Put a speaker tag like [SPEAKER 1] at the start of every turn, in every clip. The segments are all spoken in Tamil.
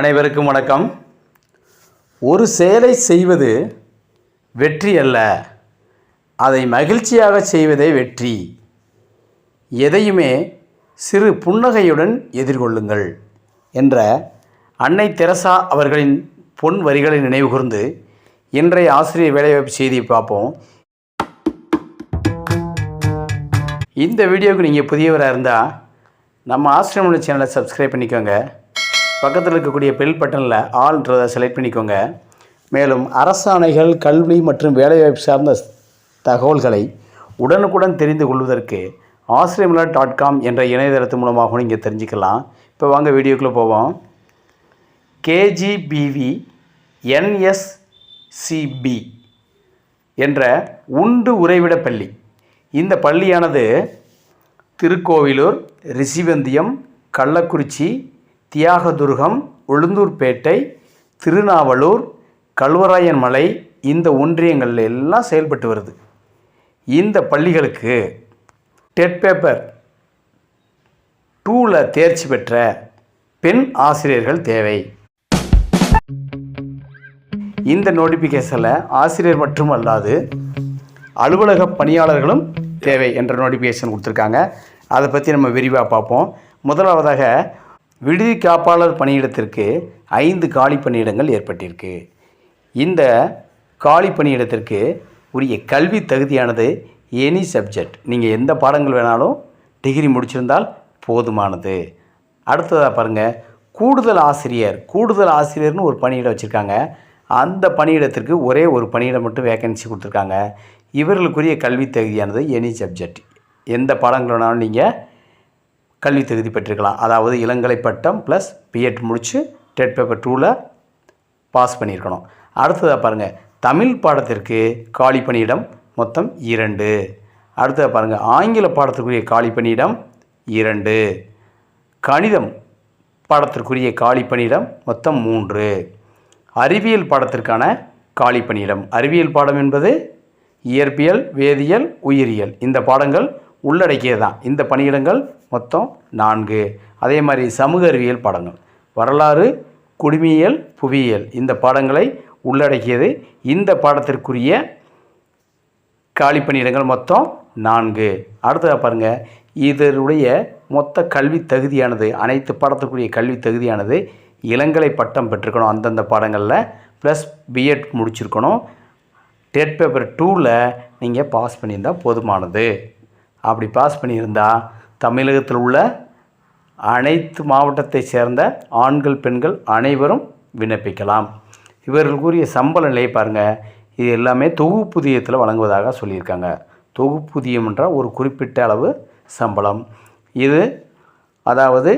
[SPEAKER 1] அனைவருக்கும் வணக்கம். ஒரு செயலை செய்வது வெற்றி அல்ல. அதை மகிழ்ச்சியாக செய்வதே வெற்றி. எதையுமே சிறு புன்னகையுடன் எதிர்கொள்ளுங்கள் என்ற அன்னை தெரசா அவர்களின் பொன் வரிகளை நினைவுகூர்ந்து இன்றைய ஆசிரியர் வேலைவாய்ப்பு செய்தியை பார்ப்போம். இந்த வீடியோவுக்கு நீங்கள் புதியவராக இருந்தால் நம்ம ஆசிரியர் சேனலை சப்ஸ்கிரைப் பண்ணிக்கோங்க. பக்கத்தில் இருக்கக்கூடிய பெல் பட்டனில் ஆள்ன்றதை செலக்ட் பண்ணிக்கோங்க. மேலும் அரசாணைகள் கல்வி மற்றும் வேலைவாய்ப்பு சார்ந்த தகவல்களை உடனுக்குடன் தெரிந்து கொள்வதற்கு ஆசிரியமிலா டாட் காம் என்ற இணையதளத்து மூலமாகவும் நீங்கள் தெரிஞ்சுக்கலாம். இப்போ வாங்க வீடியோக்குள்ளே போவோம். கேஜிபிவி என்எஸ்சிபி என்ற உண்டு உறைவிட பள்ளி. இந்த பள்ளியானது திருக்கோவிலூர் ரிஷிவந்தியம் கள்ளக்குறிச்சி தியாகதுர்கம் உளுந்தூர்பேட்டை திருநாவலூர் கல்வராயன் மலை இந்த ஒன்றியங்களில் எல்லாம் செயல்பட்டு வருது. இந்த பள்ளிகளுக்கு டெட் பேப்பர் டூவில் தேர்ச்சி பெற்ற பெண் ஆசிரியர்கள் தேவை. இந்த நோட்டிஃபிகேஷனில் ஆசிரியர் மட்டும் அல்லாது அலுவலக பணியாளர்களும் தேவை என்ற நோட்டிஃபிகேஷன் கொடுத்துருக்காங்க. அதை பற்றி நம்ம விரிவாக பார்ப்போம். முதலாவதாக விடுதி காப்பாளர் பணியிடத்திற்கு ஐந்து காலி பணியிடங்கள் ஏற்பட்டிருக்கு. இந்த காலி பணியிடத்திற்கு உரிய கல்வி தகுதியானது எனி சப்ஜெக்ட் நீங்கள் எந்த பாடங்கள் வேணாலும் டிகிரி முடிச்சிருந்தால் போதுமானது. அடுத்ததாக பாருங்கள் கூடுதல் ஆசிரியர். கூடுதல் ஆசிரியர்னு ஒரு பணியிடம் வச்சுருக்காங்க. அந்த பணியிடத்திற்கு ஒரே ஒரு பணியிடம் மட்டும் வேக்கன்சி கொடுத்துருக்காங்க. இவர்களுக்குரிய கல்வி தகுதியானது எனி சப்ஜெக்ட் எந்த பாடங்கள் வேணாலும் நீங்கள் கல்வி தகுதி பெற்றிருக்கலாம். அதாவது இளங்கலை பட்டம் ப்ளஸ் பிஎட் முடித்து டெட் பேப்பர் டூவில் பாஸ் பண்ணியிருக்கணும். அடுத்ததாக பாருங்கள் தமிழ் பாடத்திற்கு காலி பணியிடம் மொத்தம் இரண்டு. அடுத்ததாக பாருங்கள் ஆங்கில பாடத்திற்குரிய காலி பணியிடம் இரண்டு. கணிதம் பாடத்திற்குரிய காலி பணியிடம் மொத்தம் மூன்று. அறிவியல் பாடத்திற்கான காலி பணியிடம். அறிவியல் பாடம் என்பது இயற்பியல் வேதியியல் உயிரியல். இந்த பாடங்கள் உள்ளடக்கியது தான் இந்த பணியிடங்கள் மொத்தம் நான்கு. அதே மாதிரி சமூக அறிவியல் பாடங்கள். வரலாறு குடிமியல் புவியியல். இந்த பாடங்களை உள்ளடக்கியது இந்த பாடத்திற்குரிய காலி பணியிடங்கள் மொத்தம் நான்கு. அடுத்ததாக பாருங்கள் இதனுடைய மொத்த கல்வி தகுதியானது அனைத்து பாடத்திற்குரிய கல்வி தகுதியானது இளங்கலை பட்டம் பெற்றுக்கணும் அந்தந்த பாடங்களில். ப்ளஸ் பிஎட் முடிச்சிருக்கணும். டெட் பேப்பர் டூவில் நீங்கள் பாஸ் பண்ணியிருந்தால் போதுமானது. அப்படி பாஸ் பண்ணியிருந்தால் தமிழகத்தில் உள்ள அனைத்து மாவட்டத்தை சேர்ந்த ஆண்கள் பெண்கள் அனைவரும் விண்ணப்பிக்கலாம். இவர்களுக்குரிய சம்பள நிலையை பாருங்கள் இது எல்லாமே தொகுப்புதியத்தில் வழங்குவதாக சொல்லியிருக்காங்க. தொகுப்புதியம் என்ற ஒரு குறிப்பிட்ட அளவு சம்பளம். இது அதாவது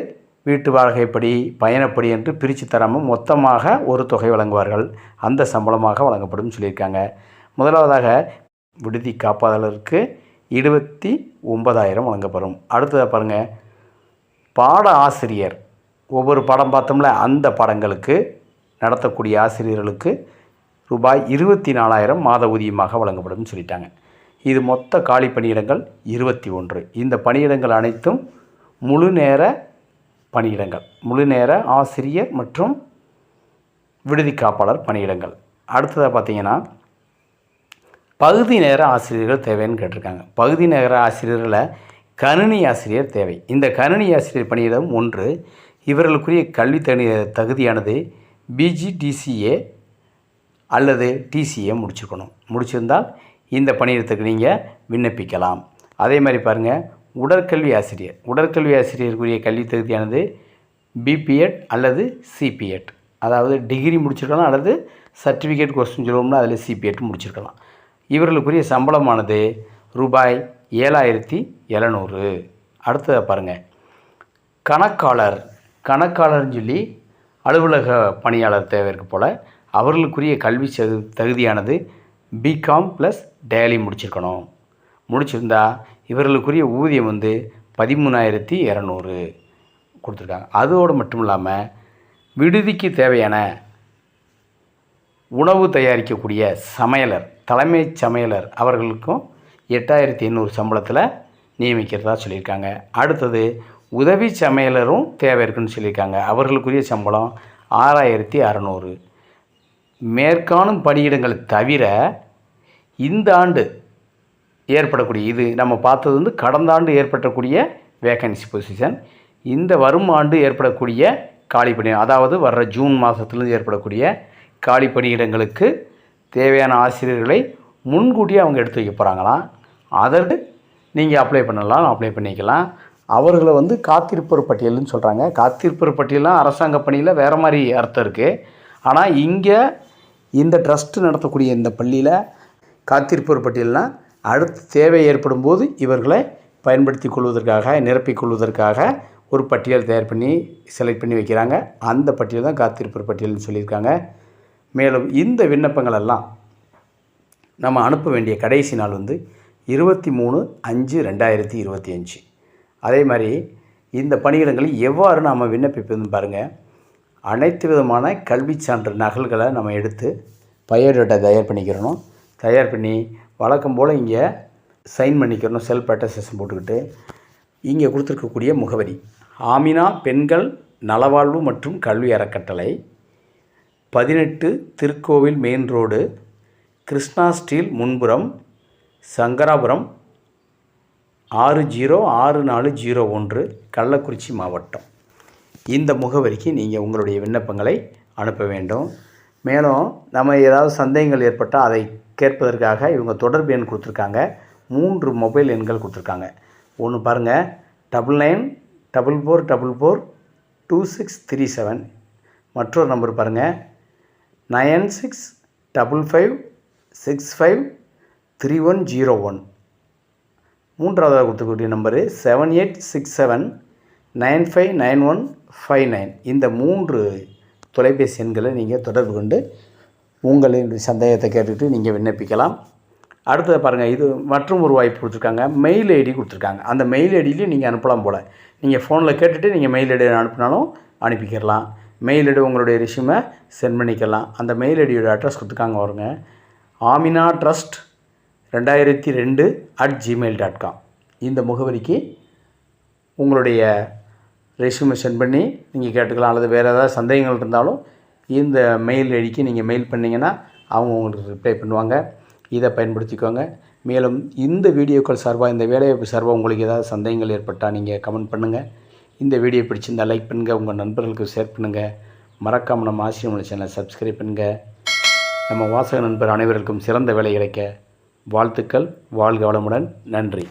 [SPEAKER 1] வீட்டு வாடகைப்படி பயணப்படி என்று பிரித்து தராமல் மொத்தமாக ஒரு தொகை வழங்குவார்கள். அந்த சம்பளமாக வழங்கப்படும் சொல்லியிருக்காங்க. முதலாவதாக விடுதி காப்பாளருக்கு இருபத்தி ஒன்பதாயிரம் வழங்கப்படும். அடுத்ததாக பாருங்கள் பாட ஆசிரியர். ஒவ்வொரு படம் பார்த்தோம்ல அந்த படங்களுக்கு நடத்தக்கூடிய ஆசிரியர்களுக்கு ரூபாய் இருபத்தி நாலாயிரம் மாத ஊதியமாக வழங்கப்படும் சொல்லிட்டாங்க. இது மொத்த காலி பணியிடங்கள் இருபத்தி ஒன்று. இந்த பணியிடங்கள் அனைத்தும் முழு நேர பணியிடங்கள். முழு நேர ஆசிரியர் மற்றும் விடுதி காப்பாளர் பணியிடங்கள். அடுத்ததாக பார்த்தீங்கன்னா பகுதி நேர ஆசிரியர்கள் தேவைன்னு கேட்டிருக்காங்க. பகுதி நேர ஆசிரியர்களை கணினி ஆசிரியர் தேவை. இந்த கணினி ஆசிரியர் பணியிடம் ஒன்று இவர்களுக்குரிய கல்வி தனி தகுதியானது பிஜிடிசிஏ அல்லது டிசிஏ முடிச்சிருக்கணும் முடிச்சிருந்தால் இந்த பணியிடத்துக்கு நீங்கள் விண்ணப்பிக்கலாம். அதே மாதிரி பாருங்கள் உடற்கல்வி ஆசிரியர். உடற்கல்வி ஆசிரியருக்குரிய கல்வி தகுதியானது பிபிஎட் அல்லது சிபிஎட் அதாவது டிகிரி முடிச்சிருக்கலாம் அல்லது சர்டிஃபிகேட் கொஸ்டின் சொல்லுவோம்னா அதில் சிபிஎட் முடிச்சிருக்கலாம். இவர்களுக்குரிய சம்பளமானது ரூபாய் ஏழாயிரத்தி எழுநூறு. அடுத்ததை பாருங்கள் கணக்காளர் கணக்காளர்னு சொல்லி அலுவலக பணியாளர் தேவை இருக்கு போல் அவர்களுக்குரிய கல்வி தகு தகுதியானது பிகாம் ப்ளஸ் டேலி முடிச்சிருக்கணும். முடிச்சிருந்தா இவர்களுக்குரிய ஊதியம் வந்து பதிமூணாயிரத்தி இரநூறு கொடுத்துருக்காங்க. அதோடு மட்டும் இல்லாமல் விடுதிக்கு தேவையான உணவு தயாரிக்கக்கூடிய சமையலர் தலைமைச் சமையலர் அவர்களுக்கும் எட்டாயிரத்தி எண்ணூறு சம்பளத்தில் நியமிக்கிறதா சொல்லியிருக்காங்க. அடுத்தது உதவி சமையலரும் தேவை இருக்குன்னு சொல்லியிருக்காங்க. அவர்களுக்குரிய சம்பளம் ஆறாயிரத்தி அறநூறு. மேற்காணும் பணியிடங்கள் தவிர இந்த ஆண்டு ஏற்படக்கூடிய இது நம்ம பார்த்தது வந்து கடந்த ஆண்டு ஏற்படக்கூடிய வேக்கன்சி பொசிஷன் இந்த வரும் ஆண்டு ஏற்படக்கூடிய காலி பணியிடம் அதாவது வர்ற ஜூன் மாதத்துலேருந்து ஏற்படக்கூடிய காலி பணியிடங்களுக்கு தேவையான ஆசிரியர்களை முன்கூட்டியே அவங்க எடுத்து வைக்க போகிறாங்களாம் அதற்கு நீங்கள் அப்ளை பண்ணலாம் அப்ளை பண்ணிக்கலாம். அவர்களை வந்து காத்திருப்போர் பட்டியல்னு சொல்கிறாங்க காத்திருப்போர் பட்டியலாம் அரசாங்க பணியில் வேறு மாதிரி அர்த்தம் இருக்குது ஆனால் இங்கே இந்த ட்ரஸ்ட்டு நடத்தக்கூடிய இந்த பள்ளியில் காத்திருப்போர் பட்டியல்னால் அடுத்து தேவை ஏற்படும் போது இவர்களை பயன்படுத்தி கொள்வதற்காக நிரப்பிக்கொள்வதற்காக ஒரு பட்டியல் தயார் பண்ணி செலக்ட் பண்ணி வைக்கிறாங்க. அந்த பட்டியல் தான் காத்திருப்போர் பட்டியல்னு சொல்லியிருக்காங்க. மேலும் இந்த விண்ணப்பங்கள் எல்லாம் நம்ம அனுப்ப வேண்டிய கடைசி நாள் வந்து இருபத்தி மூணு அஞ்சு ரெண்டாயிரத்தி இருபத்தி அஞ்சு அதே மாதிரி இந்த பணியிடங்களை எவ்வாறு நாம் விண்ணப்பிப்பதுன்னு பாருங்கள் அனைத்து விதமான கல்வி சான்று நகல்களை நம்ம எடுத்து பயோடேட்டா தயார் பண்ணிக்கிறணும். தயார் பண்ணி வழக்கம் போல் இங்கே சைன் பண்ணிக்கிறணும் செல்ஃப் அட்டஸ்டேஷன் போட்டுக்கிட்டு. இங்கே கொடுத்துருக்கக்கூடிய முகவரி ஆமினா பெண்கள் நலவாழ்வு மற்றும் கல்வி அறக்கட்டளை. பதினெட்டு திருக்கோவில் மெயின் ரோடு கிருஷ்ணா ஸ்டீல் முன்புறம் சங்கராபுரம் ஆறு ஜீரோ ஆறு நாலு ஜீரோ ஒன்று கள்ளக்குறிச்சி மாவட்டம். இந்த முகவரிக்கு நீங்கள் உங்களுடைய விண்ணப்பங்களை அனுப்ப வேண்டும். மேலும் நம்ம ஏதாவது சந்தேகங்கள் ஏற்பட்டால் அதை கேட்பதற்காக இவங்க தொடர்பு எண் கொடுத்துருக்காங்க. மூன்று மொபைல் எண்கள் கொடுத்துருக்காங்க. ஒன்று பாருங்கள் double nine double four double four two six three seven. மற்றொரு நம்பர் பாருங்கள் nine six double five six five three one zero one. மூன்றாவதாக கொடுத்துக்கூடிய number seven eight six seven nine five nine one five nine இந்த மூன்று தொலைபேசி எண்களை நீங்கள் தொடர்பு கொண்டு உங்களின் சந்தேகத்தை கேட்டுட்டு நீங்கள் விண்ணப்பிக்கலாம். அடுத்தது பாருங்கள் இது மற்றும் ஒரு வாய்ப்பு கொடுத்துருக்காங்க. மெயில் ஐடி கொடுத்துருக்காங்க. அந்த மெயில் ஐடியிலையும் நீங்கள் அனுப்பலாம் போல். நீங்கள் ஃபோனில் கேட்டுட்டு நீங்கள் மெயில் ஐடி அனுப்பினாலும் அனுப்பிக்கிறலாம் மெயில் ஐடி உங்களுடைய ரிஷ்யூமை சென்ட் பண்ணிக்கலாம். அந்த மெயில் ஐடியோட அட்ரஸ் கொடுத்துருக்காங்க வருங்க ஆமினா ட்ரஸ்ட் ரெண்டாயிரத்தி ரெண்டு அட் ஜிமெயில் டாட் காம் இந்த முகவரிக்கு உங்களுடைய ரெஸ்யூமை சென்ட் பண்ணி நீங்கள் கேட்டுக்கலாம். அல்லது வேறு ஏதாவது சந்தேகங்கள் இருந்தாலும் இந்த மெயில் ஐடிக்கு நீங்கள் மெயில் பண்ணிங்கன்னா அவங்க உங்களுக்கு ரிப்ளை பண்ணுவாங்க. இதை பயன்படுத்திக்கோங்க. மேலும் இந்த வீடியோக்கள் சார்பாக இந்த வேலைவாய்ப்பு சார்பாக உங்களுக்கு ஏதாவது சந்தேகங்கள் ஏற்பட்டால் நீங்கள் கமெண்ட் பண்ணுங்கள் இந்த வீடியோ பிடிச்சிருந்தால் லைக் பண்ணுங்கள் உங்கள் நண்பர்களுக்கு ஷேர் பண்ணுங்கள் மறக்காமல் நம்ம ஆசிரியர் சேனலை சப்ஸ்கிரைப் பண்ணுங்கள் நம்ம வாசக நண்பர் அனைவருக்கும் சிறந்த வேலை கிடைக்க வாழ்த்துக்கள் வாழ்க வளமுடன் நன்றி.